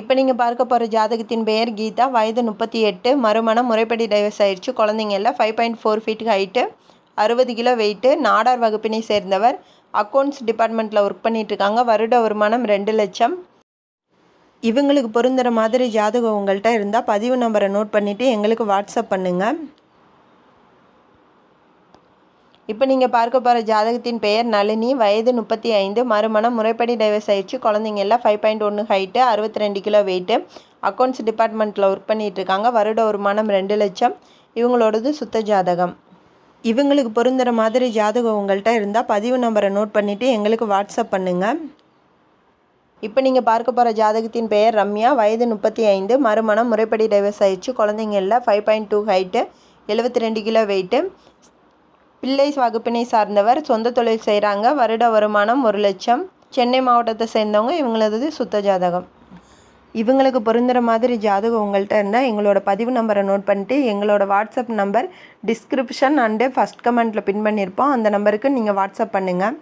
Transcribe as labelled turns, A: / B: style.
A: இப்போ நீங்கள் பார்க்க போகிற ஜாதகத்தின் பெயர் கீதா. வயது முப்பத்தி எட்டு. மறுமணம் முறைப்படி டைவர்ஸ் ஆயிடுச்சு. குழந்தைங்க எல்லாம் five point four feet height அறுபது கிலோ வெயிட்டு நாடார் வகுப்பினை சேர்ந்தவர். அக்கௌண்ட்ஸ் டிபார்ட்மெண்ட்டில் ஒர்க் பண்ணிகிட்ருக்காங்க வருட வருமானம் ரெண்டு லட்சம். இவங்களுக்கு பொருந்துகிற மாதிரி ஜாதகம் உங்கள்கிட்ட இருந்தால் பதிவு நம்பரை நோட் பண்ணிவிட்டு எங்களுக்கு வாட்ஸ்அப் பண்ணுங்கள் இப்போ நீங்கள் பார்க்க போகிற ஜாதகத்தின் பெயர் நளினி. வயது முப்பத்தி ஐந்து மறுமணம் முறைப்படி டைவர்ஸ் ஆயிடுச்சு. குழந்தைங்க எல்லாம் ஃபைவ் பாயிண்ட் ஒன்று ஹைட்டு அறுபத்தி ரெண்டு கிலோ வெயிட்டு அக்கௌண்ட்ஸ் டிபார்ட்மெண்ட்டில் ஒர்க் பண்ணிகிட்டு இருக்காங்க. வருட வருமானம் ரெண்டு லட்சம். இவங்களோடது சுத்த ஜாதகம். இவங்களுக்கு பொருந்துகிற மாதிரி ஜாதகம் உங்கள்கிட்ட இருந்தால் பதிவு நம்பரை நோட் பண்ணிவிட்டு எங்களுக்கு வாட்ஸ்அப் பண்ணுங்கள் இப்போ நீங்கள் பார்க்க போகிற ஜாதகத்தின் பெயர் ரம்யா. வயது முப்பத்தி ஐந்து மறுமணம் முறைப்படி டைவர்ஸ் ஆயிடுச்சு. குழந்தைங்க எல்லாம் ஃபைவ் பாயிண்ட் டூ ஹைட்டு எழுபத்தி ரெண்டு கிலோ வெயிட்டு பிள்ளை வகுப்பினை சார்ந்தவர் சொந்த தொழில் செய்கிறாங்க வருட வருமானம் ஒரு லட்சம். சென்னை மாவட்டத்தை சேர்ந்தவங்க இவங்களது சுத்த ஜாதகம். இவங்களுக்கு பொருந்துகிற மாதிரி ஜாதகம் உங்கள்கிட்ட இருந்தால் எங்களோட பதிவு நம்பரை நோட் பண்ணிட்டு எங்களோட WhatsApp number description and first கமெண்ட்டில் பின் பண்ணியிருப்போம் அந்த நம்பருக்கு நீங்கள் வாட்ஸ்அப் பண்ணுங்கள்